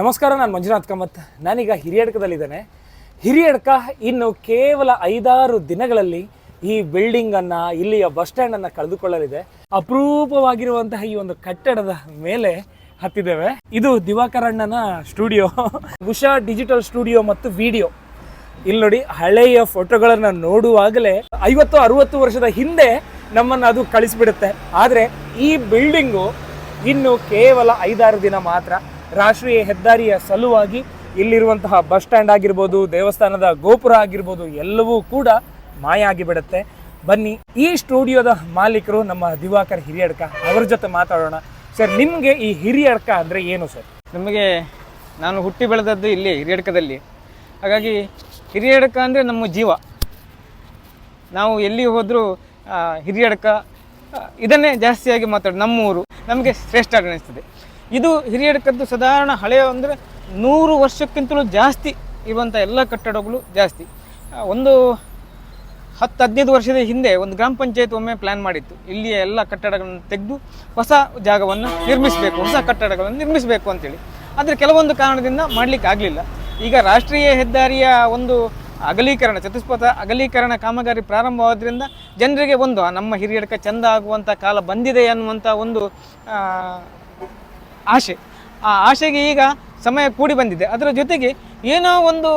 ನಮಸ್ಕಾರ, ನಾನು ಮಂಜುನಾಥ್ ಕಮತ್. ನಾನೀಗ ಹಿರಿಯಡ್ಕದಲ್ಲಿದ್ದೇನೆ ಹಿರಿಯಡ್ಕ ಇನ್ನು ಕೇವಲ ಐದಾರು ದಿನಗಳಲ್ಲಿ ಈ ಬಿಲ್ಡಿಂಗ್ ಅನ್ನ, ಇಲ್ಲಿಯ ಬಸ್ ಸ್ಟ್ಯಾಂಡ್ ಅನ್ನ ಕಳೆದುಕೊಳ್ಳಲಿದೆ. ಅಪರೂಪವಾಗಿರುವಂತಹ ಈ ಒಂದು ಕಟ್ಟಡದ ಮೇಲೆ ಹತ್ತಿದ್ದೇವೆ. ಇದು ದಿವಾಕರ್ ಅಣ್ಣನ ಸ್ಟುಡಿಯೋ ಉಷಾ ಡಿಜಿಟಲ್ ಸ್ಟುಡಿಯೋ ಮತ್ತು ವಿಡಿಯೋ ಇಲ್ಲಿ ನೋಡಿ, ಹಳೆಯ ಫೋಟೋಗಳನ್ನು ನೋಡುವಾಗಲೇ ಐವತ್ತು, ಅರವತ್ತು ವರ್ಷದ ಹಿಂದೆ ನಮ್ಮನ್ನು ಅದು ಕಳಿಸ್ಬಿಡುತ್ತೆ. ಆದರೆ ಈ ಬಿಲ್ಡಿಂಗು ಇನ್ನು ಕೇವಲ ಐದಾರು ದಿನ ಮಾತ್ರ. ರಾಷ್ಟ್ರೀಯ ಹೆದ್ದಾರಿಯ ಸಲುವಾಗಿ ಇಲ್ಲಿರುವಂತಹ ಬಸ್ ಸ್ಟ್ಯಾಂಡ್ ಆಗಿರ್ಬೋದು, ದೇವಸ್ಥಾನದ ಗೋಪುರ ಆಗಿರ್ಬೋದು, ಎಲ್ಲವೂ ಕೂಡ ಮಾಯ ಆಗಿಬಿಡುತ್ತೆ ಬನ್ನಿ, ಈ ಸ್ಟುಡಿಯೋದ ಮಾಲೀಕರು ನಮ್ಮ ದಿವಾಕರ್ ಹಿರಿಯಡ್ಕ ಅವ್ರ ಜೊತೆ ಮಾತಾಡೋಣ. ಸರ್, ನಿಮಗೆ ಈ ಹಿರಿಯಡ್ಕ ಅಂದರೆ ಏನು ಸರ್? ನಮಗೆ ನಾನು ಹುಟ್ಟಿ ಬೆಳೆದದ್ದು ಇಲ್ಲಿ ಹಿರಿಯಡ್ಕದಲ್ಲಿ. ಹಾಗಾಗಿ ಹಿರಿಯಡ್ಕ ಅಂದರೆ ನಮ್ಮ ಜೀವ. ನಾವು ಎಲ್ಲಿ ಹೋದರೂ ಹಿರಿಯಡ್ಕ ಇದನ್ನೇ ಜಾಸ್ತಿಯಾಗಿ ಮಾತಾಡೋದು ನಮ್ಮೂರು. ನಮಗೆ ಶ್ರೇಷ್ಠ ಅನಿಸ್ತದೆ. ಇದು ಹಿರಿಯಡ್ಕದ್ದು ಸಾಧಾರಣ ಹಳೆಯ ಅಂದರೆ ನೂರು ವರ್ಷಕ್ಕಿಂತಲೂ ಜಾಸ್ತಿ ಇರುವಂಥ ಎಲ್ಲ ಕಟ್ಟಡಗಳು ಜಾಸ್ತಿ. ಒಂದು ಹತ್ತು ಹದಿನೈದು ವರ್ಷದ ಹಿಂದೆ ಒಂದು ಗ್ರಾಮ ಪಂಚಾಯತ್ ಒಮ್ಮೆ ಪ್ಲ್ಯಾನ್ ಮಾಡಿತ್ತು. ಇಲ್ಲಿಯ ಎಲ್ಲ ಕಟ್ಟಡಗಳನ್ನು ತೆಗೆದು ಹೊಸ ಜಾಗವನ್ನು ನಿರ್ಮಿಸಬೇಕು, ಹೊಸ ಕಟ್ಟಡಗಳನ್ನು ನಿರ್ಮಿಸಬೇಕು ಅಂತೇಳಿ. ಆದರೆ ಕೆಲವೊಂದು ಕಾರಣದಿಂದ ಮಾಡಲಿಕ್ಕೆ ಆಗಲಿಲ್ಲ. ಈಗ ರಾಷ್ಟ್ರೀಯ ಹೆದ್ದಾರಿಯ ಒಂದು ಅಗಲೀಕರಣ, ಚತುಷ್ಪಥ ಅಗಲೀಕರಣ ಕಾಮಗಾರಿ ಪ್ರಾರಂಭವಾದ್ರಿಂದ ಜನರಿಗೆ ಒಂದು ನಮ್ಮ ಹಿರಿಯಡ್ಕ ಚೆಂದ ಆಗುವಂಥ ಕಾಲ ಬಂದಿದೆ ಅನ್ನುವಂಥ ಒಂದು ಆಶೆ. ಆ ಆಶೆಗೆ ಈಗ ಸಮಯ ಕೂಡಿ ಬಂದಿದೆ. ಅದರ ಜೊತೆಗೆ ಏನೋ ಒಂದು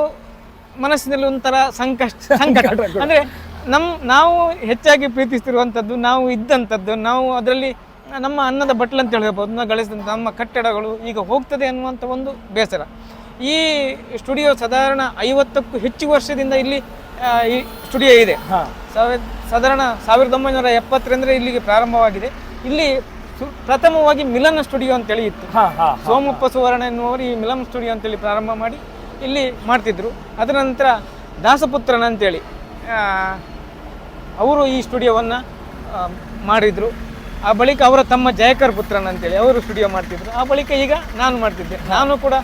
ಮನಸ್ಸಿನಲ್ಲಿ ಒಂಥರ ಸಂಕಷ್ಟ ಸಂಕಟ. ಅಂದರೆ ನಮ್ಮ ನಾವು ಹೆಚ್ಚಾಗಿ ಪ್ರೀತಿಸ್ತಿರುವಂಥದ್ದು ನಾವು ಇದ್ದಂಥದ್ದು ನಾವು ಅದರಲ್ಲಿ ನಮ್ಮ ಅನ್ನದ ಬಟ್ಲು ಅಂತ ಹೇಳ್ಬೋದು ನಾವು ಗಳಿಸಿದಂಥ ನಮ್ಮ ಕಟ್ಟಡಗಳು ಈಗ ಹೋಗ್ತದೆ ಅನ್ನುವಂಥ ಒಂದು ಬೇಸರ. ಈ ಸ್ಟುಡಿಯೋ ಸಾಧಾರಣ ಐವತ್ತಕ್ಕೂ ಹೆಚ್ಚು ವರ್ಷದಿಂದ ಇಲ್ಲಿ ಈ ಸ್ಟುಡಿಯೋ ಇದೆ. ಸಾವಿರ ಸಾಧಾರಣ ಸಾವಿರದ ಒಂಬೈನೂರ ಎಪ್ಪತ್ತರಿಂದ ಇಲ್ಲಿಗೆ ಪ್ರಾರಂಭವಾಗಿದೆ. ಇಲ್ಲಿ ಪ್ರಥಮವಾಗಿ ಮಿಲನ್ ಸ್ಟುಡಿಯೋ ಅಂತೇಳಿ ಇತ್ತು. ಸೋಮಪ್ಪ ಸುವರ್ಣ ಎನ್ನುವರು ಈ ಮಿಲನ್ ಸ್ಟುಡಿಯೋ ಅಂತೇಳಿ ಪ್ರಾರಂಭ ಮಾಡಿ ಇಲ್ಲಿ ಮಾಡ್ತಿದ್ರು. ಅದರ ನಂತರ ದಾಸಪುತ್ರನ ಅಂತೇಳಿ ಅವರು ಈ ಸ್ಟುಡಿಯೋವನ್ನು ಮಾಡಿದರು. ಆ ಬಳಿಕ ಅವರ ತಮ್ಮ ಜಯಕರ್ ಪುತ್ರನ ಅಂತೇಳಿ ಅವರು ಸ್ಟುಡಿಯೋ ಮಾಡ್ತಿದ್ರು. ಆ ಬಳಿಕ ಈಗ ನಾನು ಮಾಡ್ತಿದ್ದೆ. ನಾನು ಕೂಡ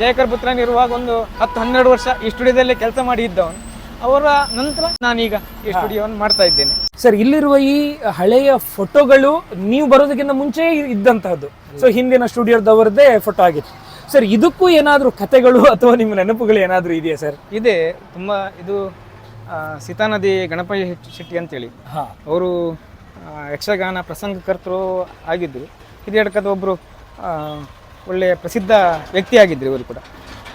ಜಯಕರ್ ಪುತ್ರನ್ ಇರುವಾಗ ಒಂದು ಹತ್ತು ಹನ್ನೆರಡು ವರ್ಷ ಈ ಸ್ಟುಡಿಯೋದಲ್ಲೇ ಕೆಲಸ ಮಾಡಿ ಇದ್ದವನು. ಅವರ ನಂತರ ನಾನೀಗ ಈ ಸ್ಟುಡಿಯೋವನ್ನು ಮಾಡ್ತಾ ಇದ್ದೇನೆ. ಸರ್ ಇಲ್ಲಿರುವ ಈ ಹಳೆಯ ಫೋಟೋಗಳು ನೀವು ಬರೋದಕ್ಕಿಂತ ಮುಂಚೆ ಇದ್ದಂತಹದ್ದು. ಸೊ ಹಿಂದಿನ ಸ್ಟುಡಿಯೋದವರದ್ದೇ ಫೋಟೋ ಆಗಿತ್ತು. ಸರ್ ಇದಕ್ಕೂ ಏನಾದರೂ ಕತೆಗಳು ಅಥವಾ ನಿಮ್ಮ ನೆನಪುಗಳು ಏನಾದರೂ ಇದೆಯಾ ಸರ್? ಇದೆ. ತುಂಬ ಇದು ಸೀತಾ ನದಿ ಗಣಪತಿ ಶೆಟ್ಟಿ ಅಂತೇಳಿ. ಹಾಂ. ಅವರು ಯಕ್ಷಗಾನ ಪ್ರಸಂಗಕರ್ತರು ಆಗಿದ್ದರು. ಹಿರಿಯಡ್ಕದ ಒಬ್ಬರು ಒಳ್ಳೆಯ ಪ್ರಸಿದ್ಧ ವ್ಯಕ್ತಿಯಾಗಿದ್ದರು ಇವರು ಕೂಡ.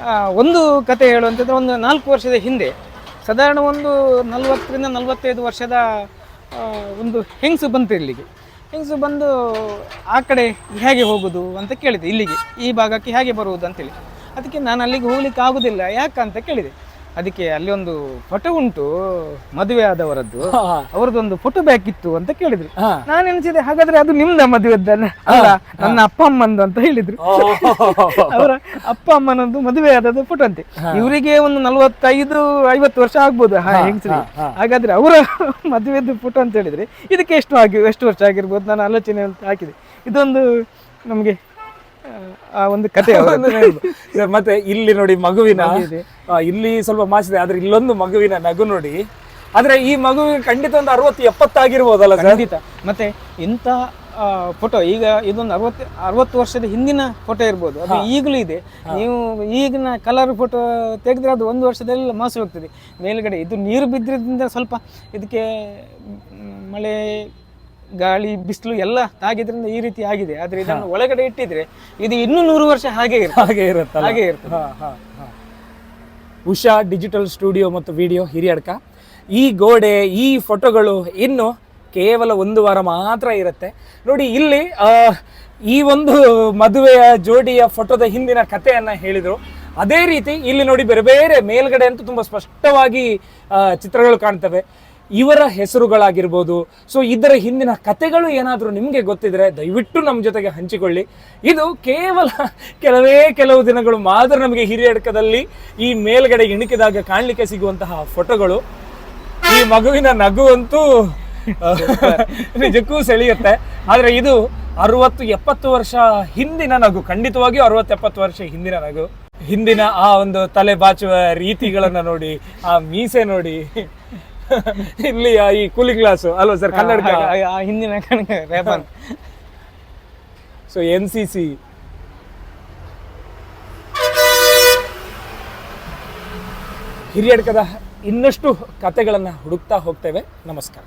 ಆ, ಒಂದು ಕತೆ ಹೇಳುವಂಥದ್ದು ಒಂದು ನಾಲ್ಕು ವರ್ಷದ ಹಿಂದೆ ಸಾಧಾರಣ ಒಂದು ನಲವತ್ತರಿಂದ ನಲವತ್ತೈದು ವರ್ಷದ ಒಂದು ಹೆಂಗಸು ಬಂತು ಇಲ್ಲಿಗೆ. ಹೆಂಗಸು ಬಂದು ಆ ಕಡೆ ಹೇಗೆ ಹೋಗೋದು ಅಂತ ಕೇಳಿದೆ ಇಲ್ಲಿಗೆ. ಈ ಭಾಗಕ್ಕೆ ಹೇಗೆ ಬರುವುದು ಅಂತೇಳಿ. ಅದಕ್ಕೆ ನಾನು ಅಲ್ಲಿಗೆ ಹೋಗ್ಲಿಕ್ಕೆ ಆಗುದಿಲ್ಲ. ಯಾಕಂತ ಕೇಳಿದೆ. ಅದಕ್ಕೆ ಅಲ್ಲಿ ಒಂದು ಫೋಟೋ ಉಂಟು ಮದುವೆ ಆದವರದ್ದು. ಅವರದೊಂದು ಫೋಟೋ ಬೇಕಿತ್ತು ಅಂತ ಕೇಳಿದ್ರು. ನಾನು ಎನಿಸಿದೆ ಹಾಗಾದ್ರೆ ಅದು ನಿಮ್ದ ಮದುವೆದ್ದಲ್ಲ? ಅಲ್ಲ ನನ್ನ ಅಪ್ಪ ಅಮ್ಮಂದು ಅಂತ ಹೇಳಿದ್ರು. ಅವರ ಅಪ್ಪ ಅಮ್ಮನದ್ದು ಮದುವೆ ಆದದ್ದು ಫೋಟೋ ಅಂತೆ. ಇವರಿಗೆ ಒಂದು ನಲವತ್ತೈದು ಐವತ್ತು ವರ್ಷ ಆಗ್ಬೋದು ಹಾಗಾದ್ರೆ ಅವರ ಮದುವೆದ್ದು ಫೋಟೋ ಅಂತ ಹೇಳಿದ್ರೆ ಇದಕ್ಕೆ ಎಷ್ಟು ಆಗಿ ಎಷ್ಟು ವರ್ಷ ಆಗಿರ್ಬೋದು ನಾನು ಆಲೋಚನೆ ಅಂತ ಹಾಕಿದೆ. ಇದೊಂದು ನಮಗೆ ಆ ಒಂದು ಕತೆ ಮತ್ತೆ ಇಲ್ಲಿ ನೋಡಿ ಮಗುವಿನ ಇದೆ. ಇಲ್ಲಿ ಸ್ವಲ್ಪ ಮಾಸಿದೆ ಆದ್ರೆ ಇಲ್ಲೊಂದು ಮಗುವಿನ ನಗು ನೋಡಿ. ಆದ್ರೆ ಈ ಮಗುವಿಗೆ ಖಂಡಿತ ಒಂದು ಅರವತ್ತು ಎಪ್ಪತ್ತಾಗಿರ್ಬೋದಲ್ಲ ಖಂಡಿತ. ಮತ್ತೆ ಇಂಥ ಫೋಟೋ ಈಗ ಇದೊಂದು ಅರವತ್ತು ಅರವತ್ತು ವರ್ಷದ ಹಿಂದಿನ ಫೋಟೋ ಇರ್ಬೋದು. ಅದು ಈಗಲೂ ಇದೆ. ನೀವು ಈಗಿನ ಕಲರ್ ಫೋಟೋ ತೆಗೆದ್ರೆ ಅದು ಒಂದು ವರ್ಷದಲ್ಲಿ ಮಾಸಿ ಹೋಗ್ತದೆ. ಮೇಲುಗಡೆ ಇದು ನೀರು ಬಿದ್ದಿರೋದ್ರಿಂದ ಸ್ವಲ್ಪ ಇದಕ್ಕೆ ಮಳೆ ಗಾಳಿ ಬಿಸಿಲು ಎಲ್ಲ ತಾಗಿದ್ರಿಂದ ಈ ರೀತಿ ಆಗಿದೆ. ಆದ್ರೆ ಇದನ್ನು ಒಳಗಡೆ ಇಟ್ಟಿದ್ರೆ ಇದು ಇನ್ನೂ ನೂರು ವರ್ಷ ಹಾಗೆ ಇರುತ್ತೆ. ಹಾಗೆ ಇರುತ್ತೆ ಹಾಗೆ ಇರುತ್ತೆ ಹಾ, ಹಾ, ಹಾ. ಉಷಾ ಡಿಜಿಟಲ್ ಸ್ಟುಡಿಯೋ ಮತ್ತು ವಿಡಿಯೋ ಹಿರಿಯಡ್ಕ ಈ ಗೋಡೆ ಈ ಫೋಟೋಗಳು ಇನ್ನು ಕೇವಲ ಒಂದು ವಾರ ಮಾತ್ರ ಇರುತ್ತೆ. ನೋಡಿ ಇಲ್ಲಿ ಈ ಒಂದು ಮದುವೆಯ ಜೋಡಿಯ ಫೋಟೋದ ಹಿಂದಿನ ಕಥೆಯನ್ನ ಹೇಳಿದರು. ಅದೇ ರೀತಿ ಇಲ್ಲಿ ನೋಡಿ ಬೇರೆ ಬೇರೆ ಮೇಲ್ಗಡೆ ಅಂತೂ ತುಂಬ ಸ್ಪಷ್ಟವಾಗಿ ಚಿತ್ರಗಳು ಕಾಣ್ತವೆ. ಇವರ ಹೆಸರುಗಳಾಗಿರ್ಬೋದು. ಸೊ ಇದರ ಹಿಂದಿನ ಕತೆಗಳು ಏನಾದರೂ ನಿಮಗೆ ಗೊತ್ತಿದ್ರೆ ದಯವಿಟ್ಟು ನಮ್ಮ ಜೊತೆಗೆ ಹಂಚಿಕೊಳ್ಳಿ. ಇದು ಕೇವಲ ಕೆಲವೇ ಕೆಲವು ದಿನಗಳು ಮಾತ್ರ ನಮಗೆ ಹಿರಿಯಡ್ಕದಲ್ಲಿ ಈ ಮೇಲ್ಗಡೆ ಇಣುಕಿದಾಗ ಕಾಣಲಿಕ್ಕೆ ಸಿಗುವಂತಹ ಫೋಟೋಗಳು. ಈ ಮಗುವಿನ ನಗು ಅಂತೂ ನಿಜಕ್ಕೂ ಸೆಳೆಯುತ್ತೆ. ಆದರೆ ಇದು ಅರವತ್ತು ಎಪ್ಪತ್ತು ವರ್ಷ ಹಿಂದಿನ ನಗು. ಖಂಡಿತವಾಗಿಯೂ ಅರವತ್ತು ಎಪ್ಪತ್ತು ವರ್ಷ ಹಿಂದಿನ ನಗು. ಹಿಂದಿನ ಆ ಒಂದು ತಲೆ ಬಾಚುವ ರೀತಿಗಳನ್ನು ನೋಡಿ, ಆ ಮೀಸೆ ನೋಡಿ ಇಲ್ಲಿ ಈ ಕೂಲಿಂಗ್ ಗ್ಲಾಸ್ ಅಲ್ವಾ ಸರ್ ಕನ್ನಡಕ ಹಿಂದಿನ Kannada so N C C ಹಿರಿಯಡ್ಕದ ಇನ್ನಷ್ಟು ಕಥೆಗಳನ್ನು ಹುಡುಕ್ತಾ ಹೋಗ್ತೇವೆ. ನಮಸ್ಕಾರ.